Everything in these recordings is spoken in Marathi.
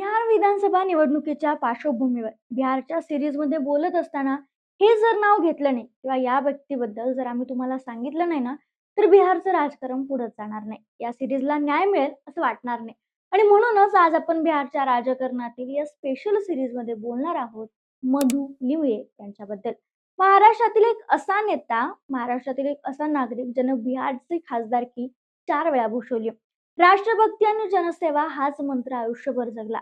बिहार विधानसभा निवडणुकीच्या पार्श्वभूमीवर बिहारच्या सिरीजमध्ये बोलत असताना हे जर नाव घेतलं नाही किंवा या व्यक्तीबद्दल जर आम्ही तुम्हाला सांगितलं नाही ना तर बिहारचं राजकारण पुढे जाणार नाही. या सिरीजला न्याय मिळेल असं वाटणार नाही. आणि म्हणूनच आज आपण बिहारच्या राजकारणातील या स्पेशल सिरीजमध्ये बोलणार आहोत मधु लिमये यांच्याबद्दल. महाराष्ट्रातील एक असा नेता महाराष्ट्रातील एक असा नागरिक ज्यानं बिहारची खासदारकी चार वेळा भूषवली. राष्ट्रभक्ती आणि जनसेवा हाच मंत्र आयुष्यभर जगला.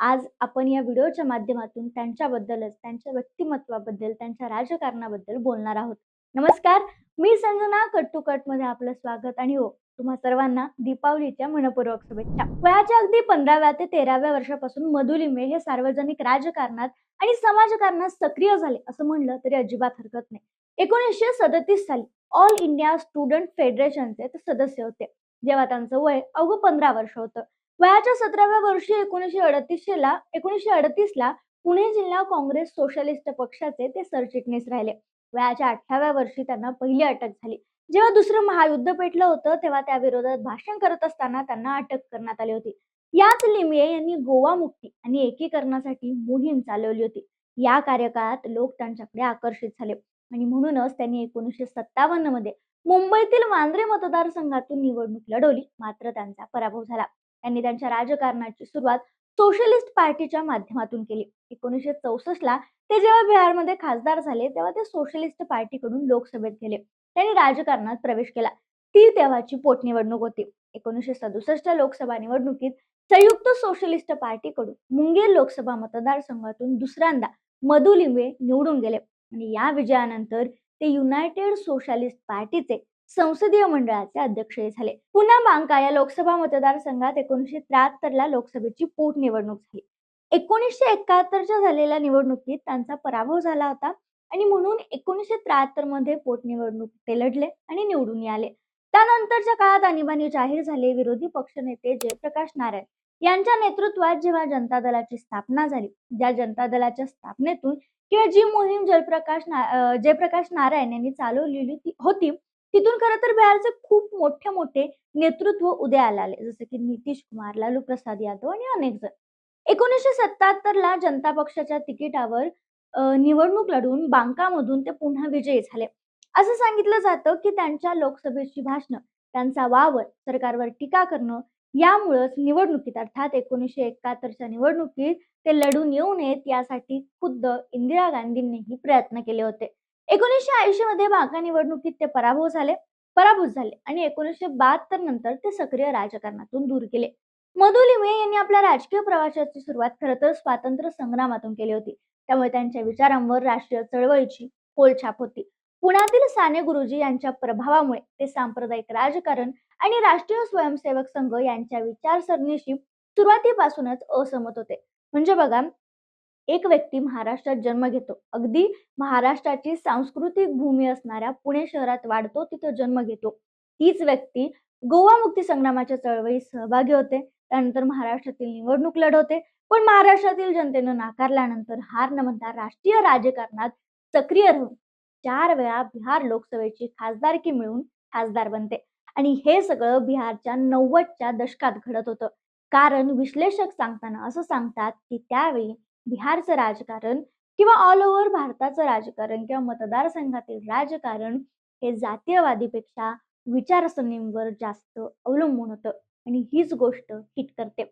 आज आपण या व्हिडिओच्या माध्यमातून त्यांच्याबद्दलच त्यांच्या व्यक्तिमत्वाबद्दल त्यांच्या राजकारणाबद्दल बोलणार आहोत. नमस्कार मी संजना कट टू कटमध्ये आपलं स्वागत आणि हो तुम्हा सर्वांना दीपावलीच्या मनपूर्वक शुभेच्छा. वयाच्या अगदी पंधराव्या ते तेराव्या वर्षापासून मधुलिमे हे सार्वजनिक राजकारणात आणि समाजकारणात सक्रिय झाले असं म्हणलं तरी अजिबात हरकत नाही. एकोणीसशे सदतीस साली ऑल इंडिया स्टुडंट फेडरेशनचे ते सदस्य होते. जेव्हा त्यांचं वय अवघं पंधरा वर्ष होतं वयाच्या सतराव्या वर्षी एकोणीसशे अडतीसशे ला एकोणीसशे अडतीस ला पुणे जिल्हा काँग्रेस सोशलिस्ट पक्षाचे ते सरचिटणीस राहिले. वयाच्या अठराव्या वर्षी त्यांना पहिली अटक झाली. जेव्हा दुसरं महायुद्ध पेटलं होतं तेव्हा त्या विरोधात भाषण करत असताना त्यांना अटक करण्यात आली होती. याच लिमये यांनी गोवा मुक्ती आणि एकीकरणासाठी मोहीम चालवली होती. या कार्यकाळात लोक त्यांच्याकडे आकर्षित झाले आणि म्हणूनच त्यांनी एकोणीसशे सत्तावन्नमध्ये मुंबईतील वांद्रे मतदारसंघातून निवडणूक लढवली. मात्र त्यांचा पराभव झाला. त्यांनी त्यांच्या राजकारणाची सुरुवात सोशलिस्ट पार्टीच्या माध्यमातून केली. एकोणीसशे चौसष्ट ला ते जेव्हा बिहारमध्ये खासदार झाले तेव्हा ते सोशलिस्ट पार्टीकडून लोकसभेत गेले. त्यांनी राजकारणात प्रवेश केला. ती तेव्हाची पोटनिवडणूक होती. एकोणीसशे सदुसष्ट लोकसभा निवडणुकीत संयुक्त सोशलिस्ट पार्टीकडून मुंगेर लोकसभा मतदारसंघातून दुसऱ्यांदा मधु लिंबे निवडून गेले. आणि या विजयानंतर ते युनायटेड सोशलिस्ट पार्टीचे संसदीय मंडळाचे अध्यक्षही झाले. पुन्हा बांका या लोकसभा मतदारसंघात एकोणीसशे त्र्याहत्तर ला लोकसभेची पोटनिवडणूक झाली. एकोणीसशे एकाहत्तरच्या झालेल्या निवडणुकीत त्यांचा पराभव झाला होता आणि म्हणून एकोणीसशे त्र्याहत्तरमध्ये पोटनिवडणूक ते लढले आणि निवडून आले. त्यानंतरच्या काळात आणीबाणी जाहीर झाले. विरोधी पक्षनेते जयप्रकाश नारायण यांच्या नेतृत्वात जेव्हा जनता दलाची स्थापना झाली ज्या जनता दलाच्या स्थापनेतून किंवा जी मोहीम जयप्रकाश ना जयप्रकाश नारायण यांनी चालवलेली होती तिथून खरं तर बिहारचे खूप मोठे मोठे नेतृत्व उद्या आले. जसं की नितीश कुमार लालू प्रसाद यादव आणि अनेक जण. एकोणीसशे सत्याहत्तर ला जनता पक्षाच्या तिकिटावर निवडणूक लढून बांकामधून ते पुन्हा विजयी झाले. असं सांगितलं जातं की त्यांच्या लोकसभेची भाषणं त्यांचा वावर सरकारवर टीका करणं यामुळेच निवडणुकीत अर्थात एकोणीसशे एकाहत्तरच्या निवडणुकीत ते लढून येऊ नयेत यासाठी खुद्द इंदिरा गांधींनीही प्रयत्न केले होते. एकोणीसशे ऐंशी मध्ये बांका निवडणुकीत ते पराभव झाले. पराभूत झाले आणि एकोणीसशे बहात्तर नंतर ते सक्रिय राजकारणातून दूर केले. मधु लिमये यांनी आपल्या राजकीय प्रवासाची सुरुवात खरं तर स्वातंत्र्य संग्रामातून केली होती. त्यामुळे त्यांच्या विचारांवर राष्ट्रीय चळवळीची खोलछाप होती. पुण्यातील साने गुरुजी यांच्या प्रभावामुळे ते सांप्रदायिक राजकारण आणि राष्ट्रीय स्वयंसेवक संघ यांच्या विचारसरणीशी सुरुवातीपासूनच असहमत होते. म्हणजे बघा एक व्यक्ती महाराष्ट्रात जन्म घेतो. अगदी महाराष्ट्राची सांस्कृतिक भूमी असणाऱ्या पुणे शहरात वाढतो तिथं जन्म घेतो. तीच व्यक्ती गोवा मुक्ती संग्रामाच्या चळवळीत सहभागी होते. त्यानंतर महाराष्ट्रातील निवडणूक लढवते. पण महाराष्ट्रातील जनतेनं नाकारल्यानंतर हार न म्हणता राष्ट्रीय राजकारणात सक्रिय राहून चार वेळा बिहार लोकसभेची खासदारकी मिळून खासदार बनते. आणि हे सगळं बिहारच्या नव्वदच्या दशकात घडत होतं. कारण विश्लेषक सांगताना असं सांगतात की त्यावेळी बिहारचं राजकारण किंवा ऑल ओव्हर भारताचं राजकारण किंवा मतदारसंघातील राजकारण हे जातीयवादीपेक्षा विचारसरणींवर जास्त अवलंबून होतं. आणि हीच गोष्ट हिट करते.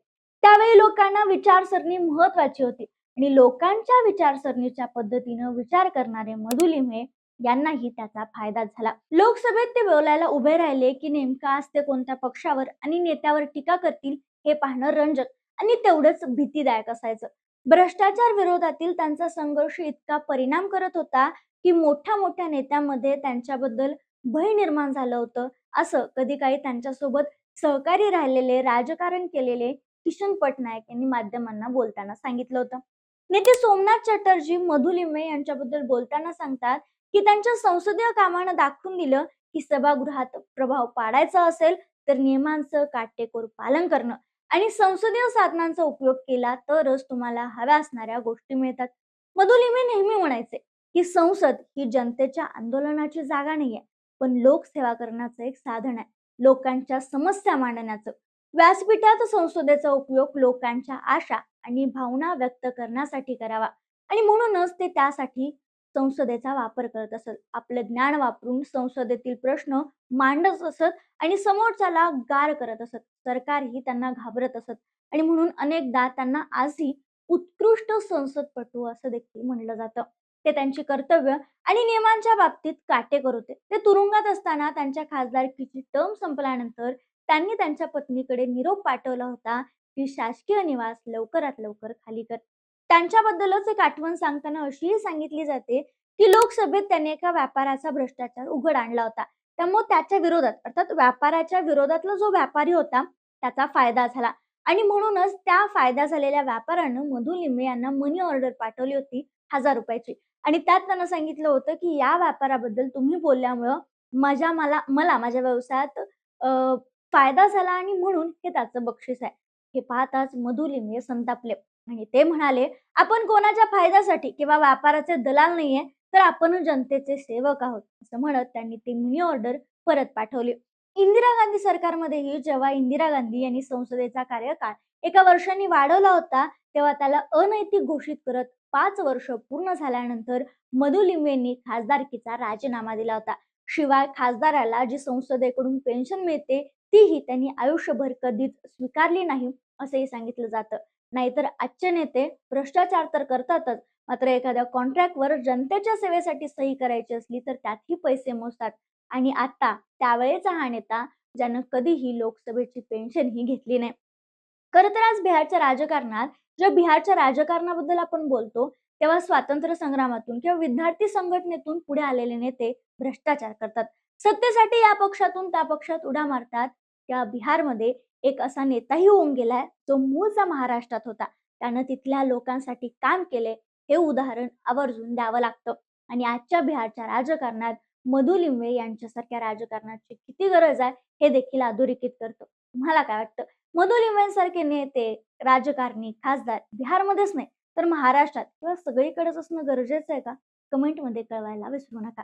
त्यावेळी लोकांना विचारसरणी महत्वाची होती. आणि लोकांच्या विचारसरणीच्या पद्धतीनं विचार करणारे मधुलिमे यांनाही त्याचा फायदा झाला. लोकसभेत ते बोलायला उभे राहिले की नेमका आज ते कोणत्या पक्षावर आणि नेत्यावर टीका करतील हे पाहणं रंजक आणि तेवढंच भीतीदायक असायचं. भ्रष्टाचार विरोधातील त्यांचा संघर्ष इतका परिणाम करत होता की मोठ्या मोठ्या नेत्यांमध्ये त्यांच्याबद्दल भय निर्माण झालं होतं. असं कधी काही त्यांच्यासोबत सहकारी राहिलेले राजकारण केलेले किशन पटनायक यांनी माध्यमांना बोलताना सांगितलं होतं. नेते सोमनाथ चटर्जी मधु लिंबे यांच्याबद्दल बोलताना सांगतात की त्यांच्या संसदीय कामानं दाखवून दिलं की सभागृहात प्रभाव पाडायचा असेल तर नियमांचं काटेकोर पालन करणं आणि संसदीय साधनांचा उपयोग केला तरच तुम्हाला हव्या असणाऱ्या गोष्टी मिळतात. मधुलिमे नेहमी म्हणायचे की संसद ही जनतेच्या आंदोलनाची जागा नाहीये पण लोकसेवा करण्याचं एक साधन आहे. लोकांच्या समस्या मांडण्याचं व्यासपीठात संसदेचा उपयोग लोकांच्या आशा आणि भावना व्यक्त करण्यासाठी करावा आणि म्हणूनच ते त्यासाठी संसदेचा वापर करत असत आपलं ज्ञान वापरून संसदेतील प्रश्न मांडत असत आणि समोरच्याला गार करत असत. सरकारही त्यांना घाबरत असत आणि म्हणून अनेकदा त्यांना आजही उत्कृष्ट संसदपटू असं देखील म्हणलं जातं. ते त्यांची कर्तव्य आणि नियमांच्या बाबतीत काटेकोर होते. ते तुरुंगात असताना त्यांच्या खासदारकीची टर्म संपल्यानंतर त्यांनी त्यांच्या पत्नीकडे निरोप पाठवला होता की शासकीय निवास लवकरात लवकर खाली कर. त्यांच्याबद्दलच एक आठवण सांगताना अशीही सांगितली जाते की लोकसभेत त्यांनी एका व्यापाराचा भ्रष्टाचार उघड आणला होता. त्यामुळे त्याच्या विरोधात अर्थात व्यापाराच्या विरोधातला जो व्यापारी होता त्याचा फायदा झाला. आणि म्हणूनच त्या फायदा झालेल्या व्यापाऱ्यानं मधु लिंबे यांना मनी ऑर्डर पाठवली होती हजार रुपयाची. आणि त्यात त्यांना सांगितलं होतं की या व्यापाराबद्दल तुम्ही बोलल्यामुळं माझ्या मला मला माझ्या व्यवसायात फायदा झाला आणि म्हणून हे त्याचं बक्षीस आहे. हे पाहताच मधुलिंगे संतापले. आणि ते म्हणाले आपण कोणाच्या फायद्यासाठी किंवा व्यापाराचे दलाल नाहीये तर आपण जनतेचे सेवक आहोत असं म्हणत त्यांनी ती मिनी ऑर्डर परत पाठवली. इंदिरा गांधी सरकारमध्येही जेव्हा इंदिरा गांधी यांनी संसदेचा कार्यकाळ एका वर्षांनी वाढवला होता तेव्हा त्याला अनैतिक घोषित करत पाच वर्ष पूर्ण झाल्यानंतर मधुलिंबेंनी खासदारकीचा राजीनामा दिला होता. शिवाय खासदाराला जी संसदेकडून पेन्शन मिळते तीही त्यांनी आयुष्यभर कधीच स्वीकारली नाही असंही सांगितलं जातं. नाहीतर आजचे नेते भ्रष्टाचार तर करतातच मात्र एखाद्या कॉन्ट्रॅक्टवर जनतेच्या सेवेसाठी सही करायची असली तर त्यातही पैसे मोजतात. आणि आता त्यावेळेचा हा नेता ज्यानं कधीही लोकसभेची पेन्शन ही घेतली नाही. खरं तर आज बिहारच्या राजकारणात जेव्हा बिहारच्या राजकारणाबद्दल आपण बोलतो तेव्हा स्वातंत्र्य संग्रामातून किंवा विद्यार्थी संघटनेतून पुढे आलेले नेते भ्रष्टाचार करतात. सत्तेसाठी या पक्षातून त्या पक्षात उड्या मारतात. त्या बिहारमध्ये एक असा नेताही होऊन गेलाय जो मूळचा महाराष्ट्रात होता. त्यानं तिथल्या लोकांसाठी काम केले हे उदाहरण आवर्जून द्यावं लागतं. आणि आजच्या बिहारच्या राजकारणात मधु लिंबे यांच्यासारख्या राजकारणाची किती गरज आहे हे देखील अधोरेखित करतं. तुम्हाला काय वाटतं? मधु लिंबेंसारखे नेते राजकारणी खासदार बिहारमध्येच नाही तर महाराष्ट्रात किंवा सगळीकडेच असणं गरजेचं आहे का? कमेंटमध्ये कळवायला विसरू नका.